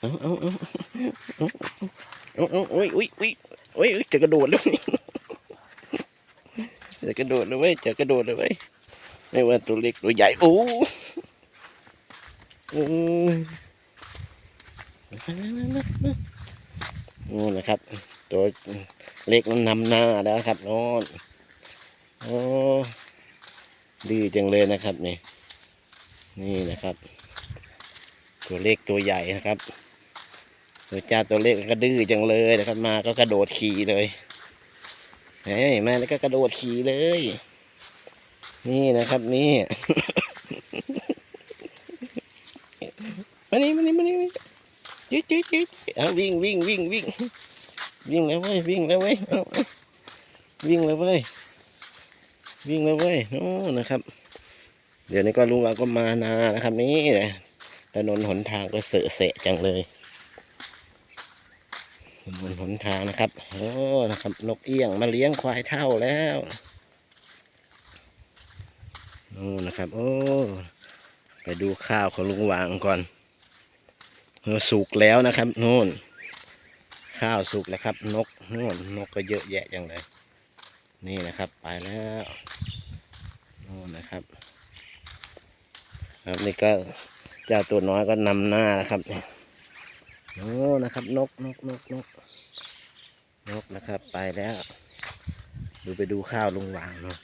เอาเอาเอาเอาเอาโอ้ยอุ้ยอุ้ยโอ้ยจะกระโดดแล้วนี่จะกระโดดเลยเว้ยจะกระโดดเลยเว้ยไม่ว่าตัวเล็กตัวใหญ่โอ้โอ้นู่นนะครับ ตัวเล็กมันนำหน้าแล้วครับน่นโอ้ดื้อจังเลยนะครับนี่นี่นะครับ ตัวเล็กตัวใหญ่นะครับ ตัวจ้าตัวเล็กก็ดื้อจังเลยนะครับมาก็กระโดดขี่เลยเฮ้ยมาแล้วก็กระโดดขี่เลย นี่นะครับนี่มานี่มานี่มานี่ยืดยืดยืดเอาวิ่งวิ่งวิ่งวิ่งวิ่งแล้วเว้ยวิ่งแล้วเว้ยวิ่งแล้วเว้ยวิ่งแล้วเว้ยโอ้นะครับ เดี๋ยวนี้ก็ลุงเราก็มานานะครับ นี่ถนนหนทางก็เสอะเสะจังเลย ถนหนทางนะครับ โอ้ นะครับ นกเอี้ยงมาเลี้ยงควายเท่าแล้วโอ้นะครับ โอ้ ไปดูข้าวของลุงวางก่อนสุกแล้วนะครับโน่น ข้าวสุกแล้วครับ นกโน่นนกก็เยอะแยะจังเลย นี่นะครับ ไปแล้วโน่นนะครับ ครับนี่ก็เจ้าตัวน้อยก็นำหน้านะครับเนี่ย โอ้นะครับ นกนกนกนกนกนะครับ ไปแล้ว ดูไปดูข้าวลุงหวางเนาะ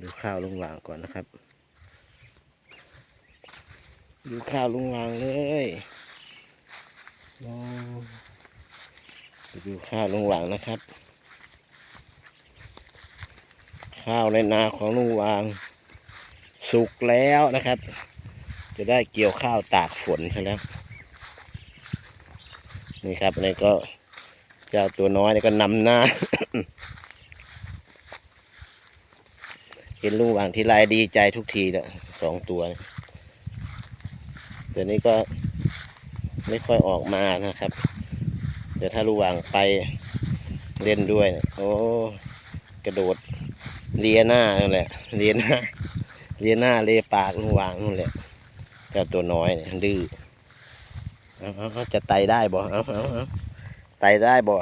ดูข้าวลุงหวางก่อนนะครับ ดูข้าวลุงหวางเลยโอ้ไปดูข้าวลุงหวางนะครับ ข้าวในนาของลุงหวาง สุกแล้วนะครับ จะได้เกี่ยวข้าวตากฝนใช่แล้ว นี่ครับนี่ก็เจ้าตัวน้อยนี่ก็นำหน้า เห็นลุงหว่างทีไรดีใจทุกทีเลยสองตัวเดี๋ยวนี้ก็ไม่ค่อยออกมานะครับเดี๋ยวถ้าลุงหว่างไปเล่นด้วยเนี่ยโอ้กระโดดเลียหน้านั่นแหละเลียหน้าเลียหน้าเลียปากลุงวางนู่นแหละเจ้าตัวน้อยเนี่ยดื้อ เอาจะไตได้บ่เอาเอาเอาไตได้บ่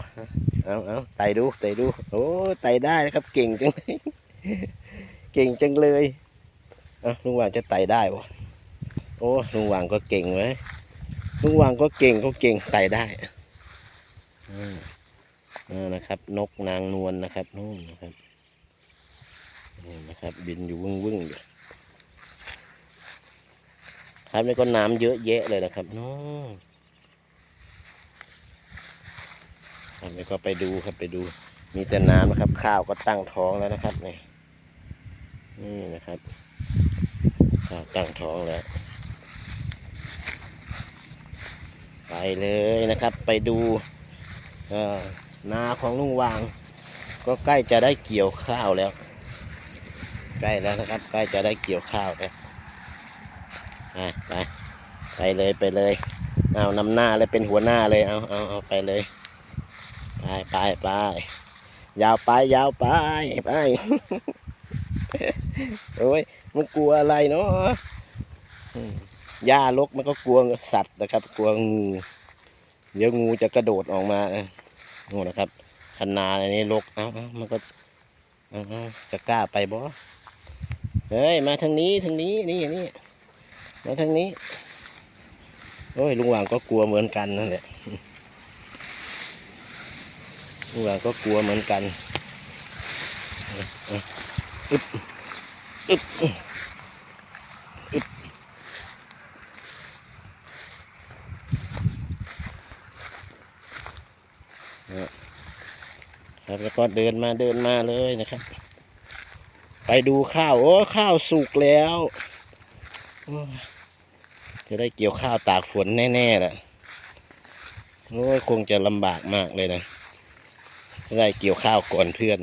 เอาเอาไตดูไตดู โอ้ไตได้นะครับ เก่งจังเลยเก่งจังเลยเอาลุงวางจะไตได้บ่โอ้ลุงวางก็เก่งไว้ยลุงวางก็เก่งเขาเก่งไตได้อืมเอานะครับ นกนางนวลนะครับนู่นนะครับนี่นะครับ บินอยู่วึ่งวึ่งอยู่ครับนี่ก็น้ำเยอะแยะเลยนะครับน้อ งครับนี่ก็ไปดูครับไปดู มีแต่น้ำนะครับ ข้าวก็ตั้งท้องแล้วนะครับนี่นี่นะครับข้าวตั้งท้องแล้วไปเลยนะครับ ไปดูนาของลุงวาง ก็ใกล้จะได้เกี่ยวข้าวแล้ว ใกล้แล้วนะครับ ใกล้จะได้เกี่ยวข้าวแล้วไปไปไปเลยไปเลย เอานำหน้าเลยเป็นหัวหน้าเลยเอาเอาเอาไปเลย ไปไปไปยาวไปยาวไปไปโอ้ยมันกลัวอะไรเนาะหญ้าลกมันก็กลัวสัตว์นะครับ กลัวงูเดี๋ยวงูจะกระโดดออกมาโน่นะครับคันนาในนี้ลกเอาเอามันก็จะกล้าไปบ่เฮ้ยมาทางนี้ทางนี้นี่นี่มาทางนี้โอ้ยลุงหว่างก็กลัวเหมือนกันนั่นแหละ ลุงหว่าก็กลัวเหมือนกันอึ๊บอึ๊บอึ๊บครับแล้วก็เดินมาเดินมาเลยนะครับ ไปดูข้าว โอ้ข้าวสุกแล้วจะได้เกี่ยวข้าวตากฝนแน่ๆแหละโอ้ยคงจะลำบากมากเลยนะ ได้เกี่ยวข้าวก่อนเพื่อน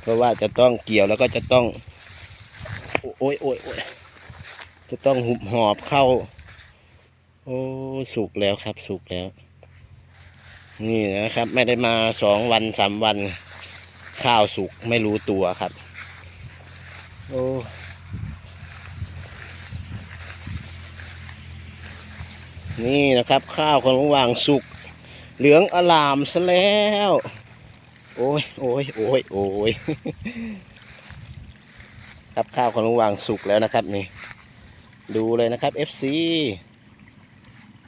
เพราะว่าจะต้องเกี่ยวแล้วก็จะต้อง โอ้ยโอ้ยโอ้ยจะต้องหุบหอบเข้า โอ้สุกแล้วครับ สุกแล้ว นี่นะครับ ไม่ได้มาสองวันสามวัน ข้าวสุกไม่รู้ตัวครับ โอ้ นี่นะครับ ข้าวของลุงวางสุก เหลืองอลามซะแล้ว โอ้ยโอ้ยโอ้ยโอ้ยครับข้าวของลุงวางสุกแล้วนะครับนี่ ดูเลยนะครับ FC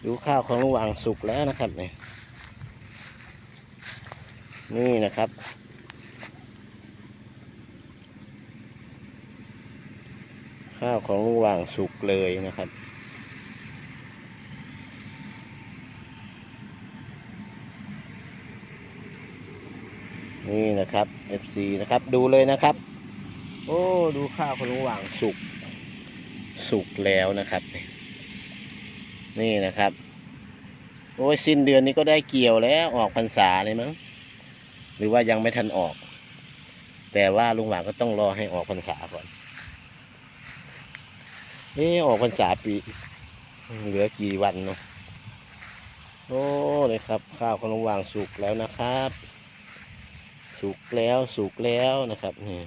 ดูข้าวของลุงวางสุกแล้วนะครับนี่นี่นะครับข้าวของลุงวางสุกเลยนะครับ นี่นะครับ FC นะครับดูเลยนะครับ โอ้ดูข้าวของลุงหว่างสุก สุกแล้วนะครับ นี่นะครับ โอ้ยสิ้นเดือนนี้ก็ได้เกี่ยวแล้วออกพรรษาเลยมั้งหรือว่ายังไม่ทันออก แต่ว่าลุงหว่างก็ต้องรอให้ออกพรรษาก่อนเออออกพรรษาปี เหลือกี่วันเนาะโอ้เลยครับ ข้าวของลุงหว่างสุกแล้วนะครับ สุกแล้วสุกแล้วนะครับนี่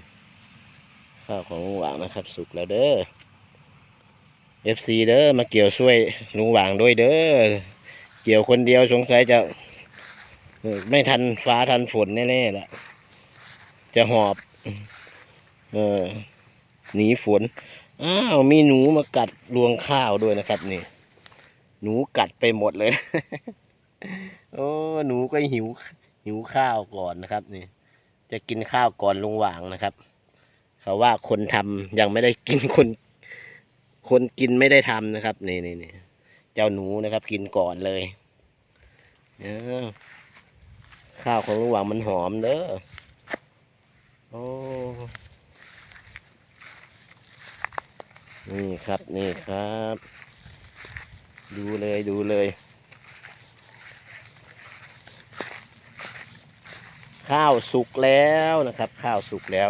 ข้าวของลุงหว่างนะครับ สุกแล้วเด้อ FC เด้อมาเกี่ยวช่วยลุงหวางด้วยเด้อเกี่ยวคนเดียวสงสัยจะ ไม่ทันฟ้าทันฝนแน่ๆแหละจะหอบเออหนีฝนอ้าวมีหนูมากัดรวงข้าวด้วยนะครับ นี่ หนูกัดไปหมดเลย โอ้หนูก็หิวหิวข้าวก่อนนะครับ นี่ จะกินข้าวก่อนลุงหว่างนะครับ เขาว่าคนทำยังไม่ได้กินคน คนกินไม่ได้ทำนะครับนี่นี่นี่เจ้าหนูนะครับ กินก่อนเลยเออข้าวของลุงหว่างมันหอมเด้อโอ้นี่ครับนี่ครับ ดูเลยดูเลย ข้าวสุกแล้วนะครับ ข้าวสุกแล้ว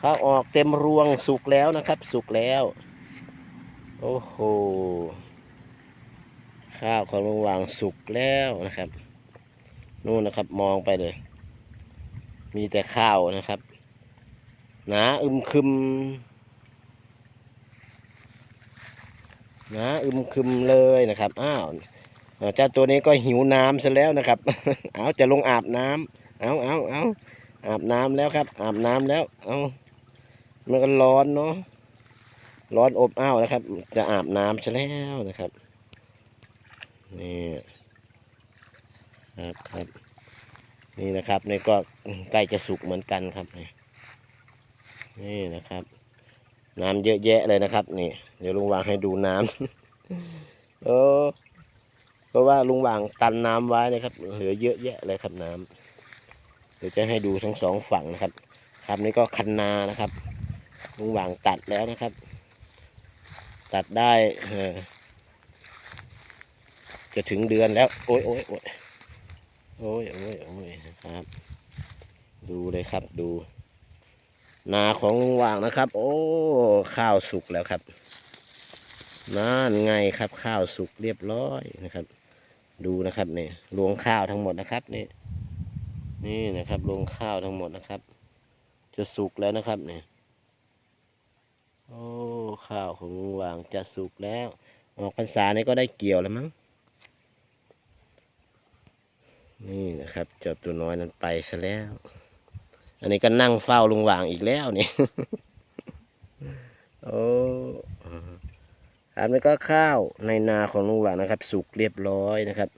ข้าวออกเต็มรวงสุกแล้วนะครับ สุกแล้ว โอ้โหข้าวของลุงวางสุกแล้วนะครับ นู่นนะครับมองไปเลย มีแต่ข้าวนะครับหนาอึมครึมหนาอึมครึมเลยนะครับอ้าว เจ้าตัวนี้ก็หิวน้ำซะแล้วนะครับ เอาจะลงอาบน้ำเอาเอาเอาอาบน้ำแล้วครับ อาบน้ำแล้ว เอามันก็ร้อนเนาะ ร้อนอบอ้าวนะครับ จะอาบน้ำซะแล้วนะครับ นี่ครับครับ นี่นะครับนี่ก็ใกล้จะสุกเหมือนกันครับ นี่นี่นะครับ น้ำเยอะแยะเลยนะครับ นี่ เดี๋ยวลุงวางให้ดูน้ำเออ เพราะว่าลุงหว่างตันน้ำไว้นะครับ เหลือเยอะแยะเลยครับน้ำเดี๋ยวจะให้ดูทั้งสองฝั่งนะครับครับนี่ก็คันนานะครับ ลุงหว่างตัดแล้วนะครับ ตัดได้อจะถึงเดือนแล้ว โอ้ยโอ้ยโอ้ยโอ้ยโอ้ยโอ้ยนะครับ ดูเลยครับดู นาของลุงหว่างนะครับ โอ้ข้าวสุกแล้วครับนั่นไงครับข้าวสุกเรียบร้อยนะครับ ดูนะครับนี่รวงข้าวทั้งหมดนะครับนี่นี่นะครับรวงข้าวทั้งหมดนะครับ จะสุกแล้วนะครับนี่โอ้ข้าวของลุงหวางจะสุกแล้ว ออกพรรษานี่ก็ได้เกี่ยวแล้วมั้งนี่นะครับเจ้าตัวน้อยนั้นไปซะแล้ว อันนี้ก็นั่งเฝ้าลุงหวางอีกแล้วนี่ โอ้ ครับนี่ก็ข้าวในนาของลุงหวางนะครับ สุกเรียบร้อยนะครับ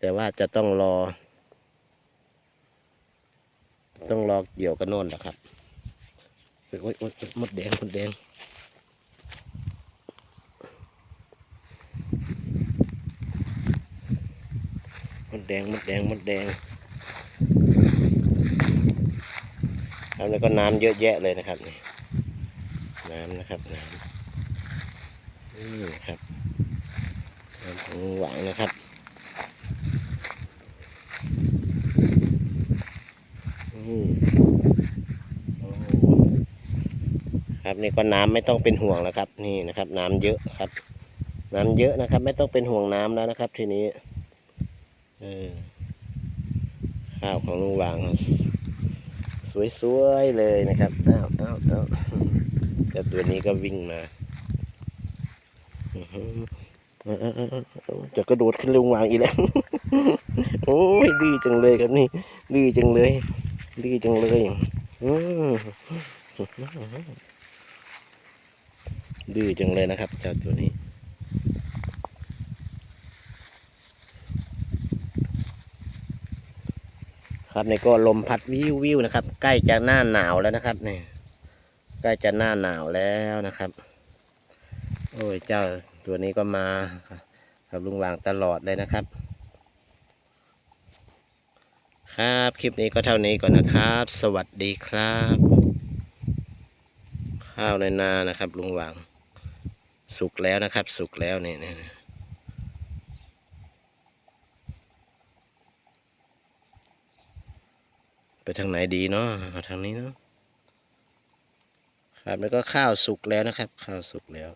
แต่ว่าจะต้องรอ ต้องรอเกี่ยวกันโน่นแหละครับโอ๊ยโอ๊ยมดแดงมดแดงมดแดงมดแดงมดแดงครับแล้วก็น้ำเยอะแยะเลยนะครับนี่น้ำนะครับน้ำ นี่ครับน้ำของหวางนะครับครับนี่ก็น้ำไม่ต้องเป็นห่วงแล้วครับ นี่นะครับ น้ำเยอะครับ น้ำเยอะนะครับ ไม่ต้องเป็นห่วงน้ำแล้วนะครับ ทีนี้เออข้าวของลุงหวางสวยๆเลยนะครับอ้าวอ้าวอ้าวกับตัวนี้ก็วิ่งมา จะกระโดดขึ้นลงวางอีกแล้ว โอ้ยดื้อจังเลยครับนี่ดื้อจังเลยดื้อจังเลยดื้อจังเลยนะครับเจ้าตัวนี้ครับนี่ก็ลมพัดวิววิวนะครับ ใกล้จะหน้าหนาวแล้วนะครับนี่ใกล้จะหน้าหนาวแล้วนะครับ โอ้ยเจ้าตัวนี้ก็มากับลุงวางตลอดเลยนะครับ ครับคลิปนี้ก็เท่านี้ก่อนนะครับ สวัสดีครับ ข้าวในนานะครับ ลุงวาง สุกแล้วนะครับ สุกแล้วนี่นี่นี่ไปทางไหนดีเนาะาทางนี้เนาะครับแล้วก็ข้าวสุกแล้วนะครับ ข้าวสุกแล้ว